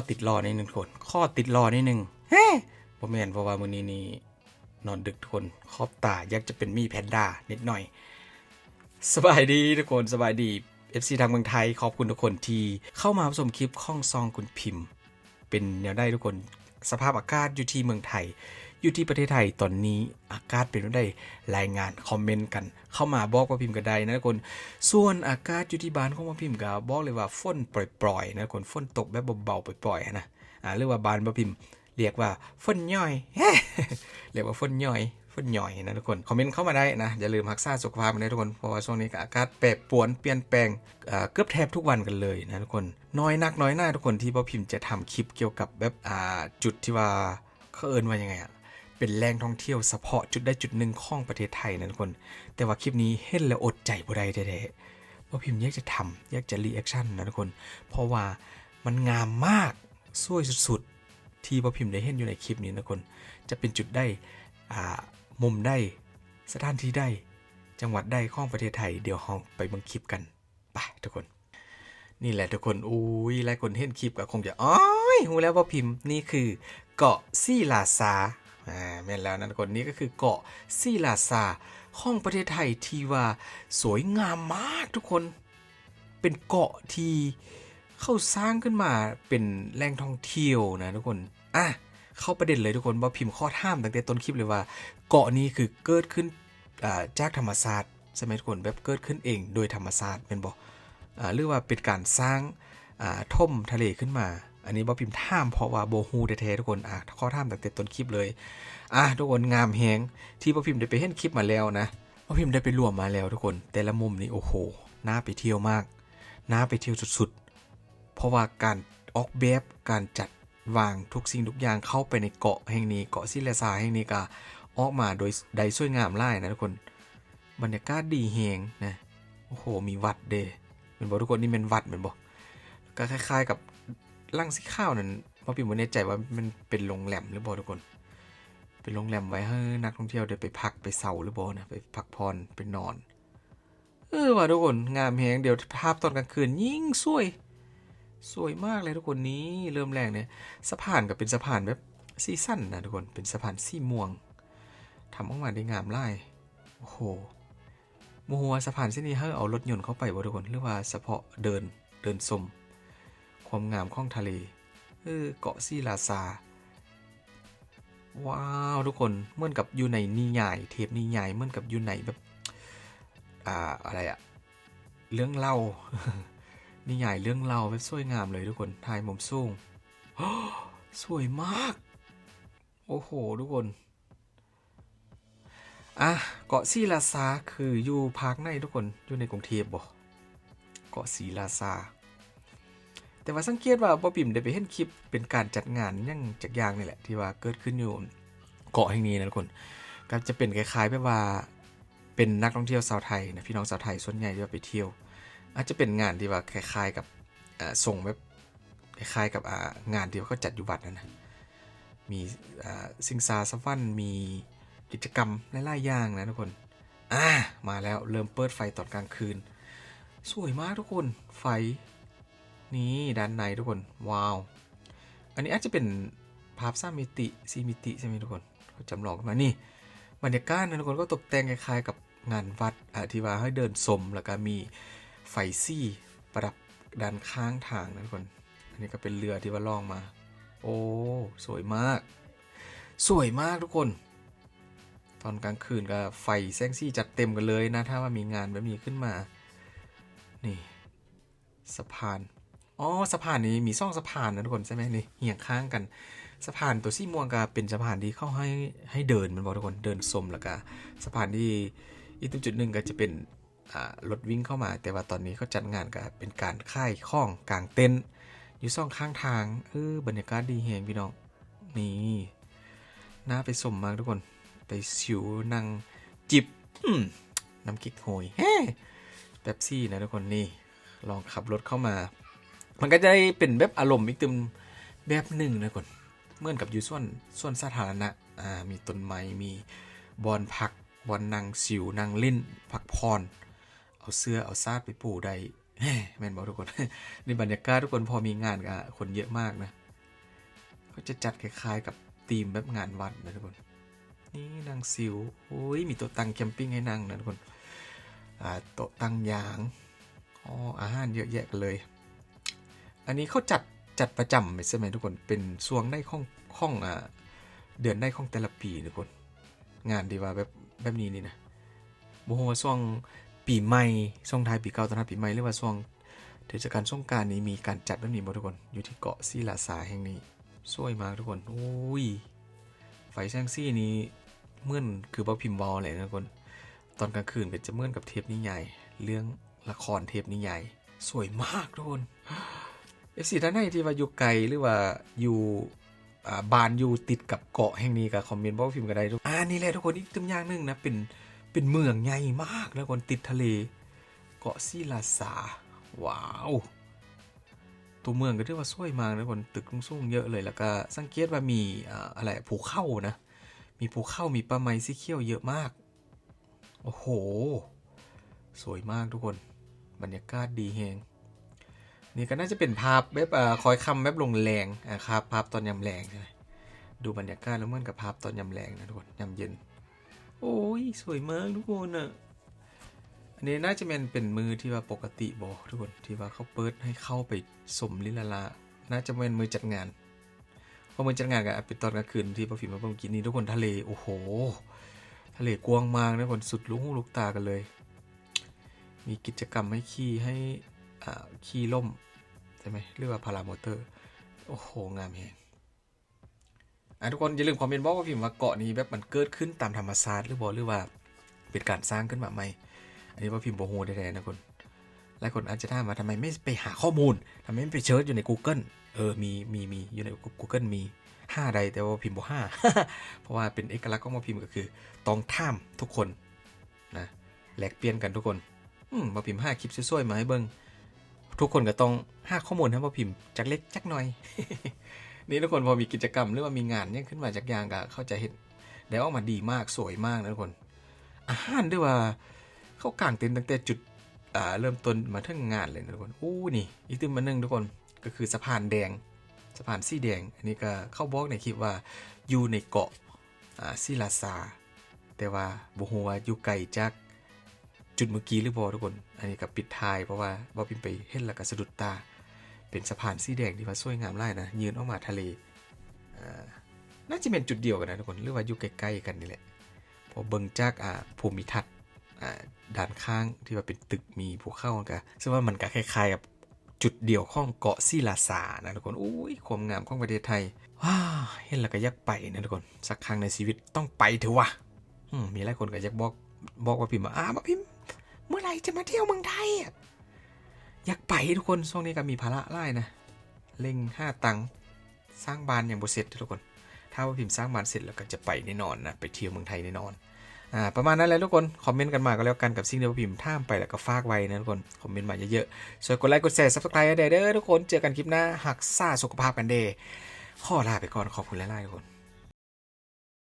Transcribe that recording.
อติดรอนิดนึงทุกคน ข้อติดรอนิดนึงเฮ้บ่แม่นเพราะว่ามื้อนี้นี่นอนดึกทุกคนขอบตาอยากจะเป็นมีแพนด้านิดหน่อย สบายดีทุกคนสบายดี FC ทางเมืองไทยขอบคุณทุกคนที่เข้ามาชมคลิปข้องซองคุณพิมพ์ เป็นแนวได้ทุกคนสภาพอากาศอยู่ที่เมืองไทย อยู่ที่ประเทศไทยตอนนี้อากาศเป็นได้รายงานคอมเมนต์กัน เข้ามาบอกว่าพิมพ์กันได้นะทุกคนส่วนอากาศอยู่ที่บ้านของมาพิมพ์ก็บอกเลยว่าฝนปล่อยๆนะทุกคนฝนตกแบบเบาๆปล่อยๆนะอ่าหรือว่าบ้านมาพิมพ์เรียกว่าฝนย่อยเรียกว่าฝนย่อยฝนย่อยนะทุกคนคอมเมนต์เข้ามาได้นะอย่าลืมรักษาสุขภาพกันด้วยทุกคนเพราะว่าช่วงนี้อากาศแปรปรวนเปลี่ยนแปลงเกือบแทบทุกวันกันเลยนะทุกคนน้อยนักน้อยหน้าทุกคนที่พ่อพิมพ์จะทำคลิปเกี่ยวกับแบบจุดที่ว่าเขาเอินว่ายังไงอะ เป็นแหล่งท่องเที่ยวเฉพาะจุดได้จุดหนึ่งของประเทศไทยนะทุกคน แต่ว่าคลิปนี้เห็นแล้วอดใจบ่ได้แท้ๆพ่อพิมพ์อยากจะทำอยากจะรีแอคชั่นนะทุกคน เพราะว่ามันงามมากสวยสุดๆ ที่พ่อพิมพ์ได้เห็นอยู่ในคลิปนี้นะทุกคน จะเป็นจุดได้อ่ามุมได้สถานที่ได้จังหวัดได้ของประเทศไทย เดี๋ยวเราไปบังคลิปกันไปทุกคน นี่แหละทุกคนอุ้ยหลายคนเห็นคลิปก็คงจะอ๋อยรู้แล้วว่าพิมพ์นี่คือเกาะซีลาซา อ่าแม่นแล้วนะทุกคนนี่ก็คือเกาะซีลาซาของประเทศไทยที่ว่าสวยงามมากทุกคน เป็นเกาะที่เข้าสร้างขึ้นมาเป็นแหล่งท่องเที่ยวนะทุกคนอะเข้าประเด็นเลยทุกคนว่าพิมพ์ข้อท่ามตั้งแต่ต้นคลิปเลยว่า เกาะนี้คือเกิดขึ้นจากธรรมศาสตร์ใช่ไหมทุกคนแบบเกิดขึ้นเอง โดยธรรมศาสตร์เป็นบอกหรือว่าเป็นการสร้างอ่าท่มทะเลขึ้นมา อันนี้บอพิมพ์ท่ามเพราะว่าโบฮูแท้ๆทุกคนอะข้อท่ามตั้งแต่ต้นคลิปเลยอะทุกคนงามแฮงที่บอพิมพ์ได้ไปเห็นคลิปมาแล้วนะบอพิมพ์ได้ไปรวมมาแล้วทุกคน แต่ละมุมนี่โอ้โหน่าไปเที่ยวมากน่าไปเที่ยวสุดๆ เพราะว่าการออกแบบการจัดวางทุกสิ่งทุกอย่างเข้าไปในเกาะแห่งนี้เกาะซิเลซาแห่งนี้ก็ออกมาโดยใดสวยงามไล่นะทุกคน บรรยากาศดีแฮงนะโอ้โหมีวัดเดเป็นบอกทุกคนนี่เป็นวัดเป็นบอกก็คล้าย ๆ กับ ลังสีข้าวนั่นพราะพี่ไม่แน่ใจว่ามันเป็นโรงแรมหรือเปล่ทุกคน เป็นโรงแรมไว้ให้นักท่องเที่ยวได้ไปพักไปเสาหรือเปล่นะไปพักผ่อนไปนอน เออว่ะทุกคนงามแฮงเดี๋ยวภาพตอนกลางคืนยิ่งสวย สวยมากเลยทุกคนนี้เริ่มแรกเนี่ยสะพานกับเป็นสะพานแบบซีซั่นนะทุกคนเป็นสะพานสีม่วงทำออกมาได้งามไล่โอ้โหมโหว่าสะพานเส้นนี้ให้เอารถยนต์เข้าไปบ่ทุกคนหรือว่าเฉพาะเดินเดินชม ความงามของทะเล เออ เกาะซีลาซา ว้าวทุกคน เหมือนกับอยู่ในนิยาย เทปนิยาย เหมือนกับอยู่ในแบบ อ่า อะไรอะเรื่องเล่า นิยายเรื่องเล่าแบบสวยงามเลยทุกคน ถ่ายมุมสูงสวยมาก โอ้โห ทุกคน อะ เกาะซีลาซาคืออยู่ภาคในทุกคน อยู่ในกรุงเทพบ่ เกาะซีลาซา แต่ว่าสังเกตว่าบอปิ่มได้ไปเห็นคลิปเป็นการจัดงานยังจากย่างนี่แหละ ที่ว่าเกิดขึ้นอยู่เกาะแห่งนี้นะทุกคนก็จะเป็นคล้ายๆแบบว่าเป็นนักท่องเที่ยวชาวไทยนะพี่น้องชาวไทยส่วนใหญ่ที่ว่าไปเที่ยว อาจจะเป็นงานที่ว่าคล้าย ๆกับส่งแบบคล้ายๆกับงานที่ว่าเขาจัดอยู่วัดนั่นนะมีสิงสาสวรรค์มีกิจกรรมหลายๆอย่างนะทุกคนอ่ามาแล้วเริ่มเปิดไฟตอนกลางคืน สวยมากทุกคนไฟ นี่ด้านในทุกคน ว้าว อันนี้อาจจะเป็นภาพสามมิติสี่มิติใช่ไหมทุกคนเขาจำลองมานี่บรรยากาศนะทุกคนก็ตกแต่งคล้ายๆกับงานวัดอะที่ว่าให้เดินชมแล้วก็มีไฟซี่ประดับด้านข้างทางนะทุกคน อันนี้ก็เป็นเรือที่ว่าล่องมา โอ้สวยมาก สวยมากทุกคน ตอนกลางคืนก็ไฟแสงซี่จัดเต็มกันเลยนะ ถ้าว่ามีงานแบบนี้ขึ้นมา นี่สะพาน อ๋อสะพานนี้มีซ่องสะพานนะทุกคนใช่ไหมนี่เหี่ยงข้างกันสะพานตัวซี่ม่วงก็เป็นสะพานที่เข้าให้ให้เดินมันบอกทุกคนเดินชมแล้วก็สะพานที่อีกตรงจุดหนึ่งก็จะเป็นรถวิ่งเข้ามา แต่ว่าตอนนี้เขาจัดงานก็เป็นการค่ายข้องกลางเต็นท์อยู่ซ่องข้างทางเออบรรยากาศดีแฮงพี่น้องนี่น่าไปสมมากทุกคน ไปสิวนั่งจิบน้ำกิ๊กโหยเฮ้เป๊ปซี่นะทุกคนนี่ลองขับรถเข้ามา มันก็จะได้เป็นแบบอารมณ์อีกตึมแบบหนึ่งนะก่อนเมื่อนกับอยู่ส่วนส่วนสาธารณะอ่ามีต้นไม้มีบอนพักบอนนางสิวนางเล่นพักพร เอาเสื้อเอาซาดไปปูได้แม่นบอกทุกคน ในบรรยากาศทุกคนพอมีงานก็คนเยอะมากนะเขาจะจัดคล้ายๆกับธีมแบบงานวัดนะทุกคน นี่นางซิวโอ้ยมีโต๊ะตั้งแคมปิ้งให้นั่งนะทุกคนอ่าโต๊ะตั้งยางอ๋ออาหารเยอะแยะกันเลย อันนี้เขาจัดจัดประจำใช่ไหมทุกคนเป็นช่วงได้ข้องข้องอ่าเดือนได้ข้องแต่ละปีทุกคน งานดีว่าแบบแบบนี้นี่นะโมโหว่าช่วงปีใหม่ช่วงท้ายปีเก่าตอนรับปีใหม่หรือว่าช่วงเทศกาลสงการนี้มีการจัดแบบนี้บ่ทุกคน อยู่ที่เกาะซีลาสาแห่งนี้สวยมากทุกคนโอ้ยไฟแซงซี่นี้เมื่อนคือบ่พิมพ์วอลเลยนะทุกคน ตอนกลางคืนก็จะเมื่อนกับเทปนิยายเรื่องละครเทปนิยายสวยมากทุกคน ฟซีท่านไหนที่ว่าอยู่ไกลหรือว่าอยู่บ้านอยู่ติดกับเกาะแห่งนี้ก็คอมเมนต์บอกพิมพ์กันได้ทุกอ่านี่แหละทุกคนอีกตัวอย่างหนึงนะเป็นเป็นเมืองใหญ่มากนะทุกคนติดทะเล เกาะซีลาสาว้าวตัวเมืองก็ถือว่าสวยมากนะทุกคนตึกสูงๆเยอะเลยแล้วก็สังเกตว่ามีอ่าอะไรภูเขานะ มีภูเขามีปลาไม้สีเขียวเยอะมาก โอ้โห สวยมากทุกคน บรรยากาศดีแฮง นี่ก็น่าจะเป็นภาพแบบอ่าคอยคำแบบลงแรงอะครับภาพตอนยำแรงใช่ไหมดูบรรยากาศแล้วเหมือนกับภาพตอนยำแรงนะทุกคนยำเย็น โอ้ยสวยมากทุกคนอะอันนี้น่าจะเป็นเป็นมือที่ว่าปกติบอทุกคนที่ว่าเขาเปิดให้เข้าไปสมลิลาลาน่าจะเป็นมือจัดงานเพราะมือจัดงานกับเป็นตอนกลางคืนที่พอฟิล์มมาเพิ่งกินนี่ทุกคนทะเลโอ้โห ทะเลกว้างมากนะทุกคนสุดลูกหูลูกตากันเลย มีกิจกรรมให้ขี่ให้ ขี่ล่มใช่ไหมเรียกว่าพารามอเตอร์ โอ้โห งามแฮงอะทุกคนอย่าลืมคอมเมนต์บอกว่าพิมพ์ว่าเกาะนี้แบบมันเกิดขึ้นตามธรรมชาติหรือบ่หรือว่าเป็นการสร้างขึ้นมาใหม่ อันนี้ว่าพิมพ์โบโฮได้ๆนะคนหลายคนอาจจะถามว่าทำไมไม่ไปหาข้อมูลทำไมไม่ไปเชิร์ชอยู่ใน Google เออ มี มี มี อยู่ใน Google มีห้าใด แต่ว่าพิมพ์บ่ห้าเพราะว่าเป็นเอกลักษณ์ของมาพิมพ์ก็คือ ต้องท่ามทุกคนนะแลกเปลี่ยนกันทุกคน อืมมาพิมพ์ห้าคลิปสวยๆ มาให้เบิ้ง ทุกคนก็ต้องหาข้อมูลให้มาพิมพ์จากเล็กจากน้อย นี่ทุกคนพอมีกิจกรรมหรือว่ามีงานเนี่ยขึ้นมาจากยางก็เข้าใจเห็นได้ออกมาดีมากสวยมากนะทุกคน อาหารด้วยว่าเข้ากลางเต็นตั้งแต่จุดอ่าเริ่มต้นมาถึงงานเลยนะทุกคนอู้นี่อีกตึมมาหนึ่งทุกคนก็คือสะพานแดงสะพานสีแดง อันนี้ก็เข้าบล็อกในคลิปว่าอยู่ในเกาะอ่าซิลาซาแต่ว่าบุหัวอยู่ไกลจาก จุดเมื่อกี้หรือบ่ทุกคน อันนี้ก็ปิดท้ายเพราะว่าบ่พิมไปเห็นแล้วก็สะดุดตา เป็นสะพานสีแดงที่ว่าสวยงามไล่นะยืนออกมาทะเลอ่าน่าจะเป็นจุดเดียวกันนะทุกคนหรือว่าอยู่ใกล้ๆกันนี่แหละพอเบิ่งจากอ่าภูมิทัศน์อ่าด้านข้างที่ว่าเป็นตึกมีภูเขากันซึ่งว่ามันก็คล้ายๆกับจุดเดียวข้องเกาะซีลาซานะทุกคนอุ้ยความงามของประเทศไทยว้าเห็นแล้วก็อยากไปนะทุกคนสักครั้งในชีวิตต้องไปเถอะวะมีหลายคนก็อยากบอกบอกว่าพิมพ์ว่าอ้ามาพิมพ์ เมื่อไหร่จะมาเที่ยวเมืองไทยอะอยากไปทุกคนช่วงนี้ก็มีภาระไล่นะเล็งห้าตังสร้างบ้านอย่างบเสร็จทุกคน ถ้าว่าพิมพ์สร้างบ้านเสร็จแล้วก็จะไปแน่นอนนะไปเที่ยวเมืองไทยแน่นอนอ่าประมาณนั้นแหละทุกคนคอมเมนต์กันมาก็แล้วกันกับสิ่งที่พิมพ์ท่ามไปแล้วก็ฝากไว้นะทุกคนคอมเมนต์มาเยอะๆช่วยกดไลค์กดแชร์ซับสไครต์ให้ได้เด้อทุกคนเจอกันคลิปหน้าหักซ่าสุขภาพกันเด้ข้อลาไปก่อนขอบคุณหลายๆทุกคน